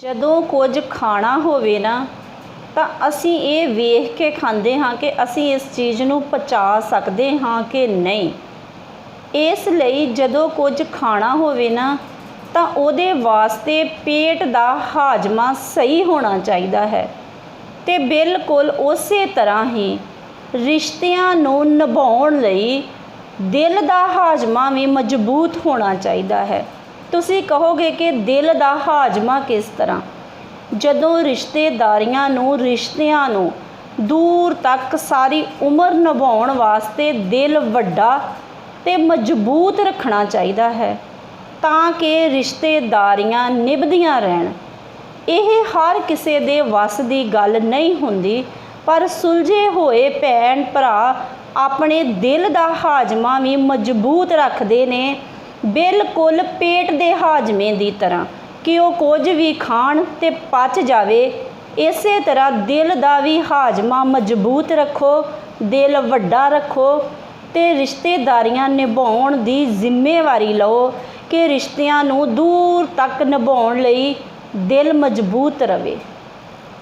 ਜਦੋਂ ਕੁਝ ਖਾਣਾ ਹੋਵੇ ਨਾ, ਤਾਂ ਅਸੀਂ ਇਹ ਵੇਖ ਕੇ ਖਾਂਦੇ ਹਾਂ ਕਿ ਅਸੀਂ ਇਸ ਚੀਜ਼ ਨੂੰ ਪਚਾ ਸਕਦੇ ਹਾਂ ਕਿ ਨਹੀਂ। ਇਸ ਲਈ ਜਦੋਂ ਕੁਝ ਖਾਣਾ ਹੋਵੇ ਨਾ, ਤਾਂ ਉਹਦੇ ਵਾਸਤੇ ਪੇਟ ਦਾ ਹਾਜ਼ਮਾ ਸਹੀ ਹੋਣਾ ਚਾਹੀਦਾ ਹੈ ਤੇ ਬਿਲਕੁਲ ਉਸੇ ਤਰ੍ਹਾਂ ਹੀ ਰਿਸ਼ਤਿਆਂ ਨੂੰ ਨਿਭਾਉਣ ਲਈ ਦਿਲ ਦਾ ਹਾਜ਼ਮਾ ਵੀ ਮਜ਼ਬੂਤ ਹੋਣਾ ਚਾਹੀਦਾ ਹੈ। ਤੁਸੀਂ ਕਹੋਗੇ ਕਿ ਦਿਲ ਦਾ ਹਾਜ਼ਮਾ ਕਿਸ ਤਰ੍ਹਾਂ? ਜਦੋਂ ਰਿਸ਼ਤੇਦਾਰੀਆਂ ਨੂੰ, ਰਿਸ਼ਤਿਆਂ ਨੂੰ ਦੂਰ ਤੱਕ ਸਾਰੀ ਉਮਰ ਨਿਭਾਉਣ ਵਾਸਤੇ ਦਿਲ ਵੱਡਾ ਤੇ ਮਜ਼ਬੂਤ ਰੱਖਣਾ ਚਾਹੀਦਾ ਹੈ, ਤਾਂ ਕਿ ਰਿਸ਼ਤੇਦਾਰੀਆਂ ਨਿਭਦੀਆਂ ਰਹਿਣ। ਇਹ ਹਰ ਕਿਸੇ ਦੇ ਵੱਸ ਦੀ ਗੱਲ ਨਹੀਂ ਹੁੰਦੀ, ਪਰ ਸੁਲਝੇ ਹੋਏ ਭੈਣ ਭਰਾ ਆਪਣੇ ਦਿਲ ਦਾ ਹਾਜ਼ਮਾ ਵੀ ਮਜ਼ਬੂਤ ਰੱਖਦੇ ਨੇ ਬਿਲਕੁਲ ਪੇਟ ਦੇ ਹਾਜ਼ਮੇ ਦੀ ਤਰ੍ਹਾਂ। ਕਿ ਉਹ ਕੁਝ ਵੀ ਖਾਣ ਤੇ ਪਚ ਜਾਵੇ, ਇਸੇ ਤਰ੍ਹਾਂ ਦਿਲ ਦਾ ਵੀ ਹਾਜ਼ਮਾ ਮਜ਼ਬੂਤ ਰੱਖੋ, ਦਿਲ ਵੱਡਾ ਰੱਖੋ ਤੇ ਰਿਸ਼ਤੇਦਾਰੀਆਂ ਨਿਭਾਉਣ ਦੀ ਜ਼ਿੰਮੇਵਾਰੀ ਲਓ ਕਿ ਰਿਸ਼ਤਿਆਂ ਨੂੰ ਦੂਰ ਤੱਕ ਨਿਭਾਉਣ ਲਈ ਦਿਲ ਮਜ਼ਬੂਤ ਰਵੇ।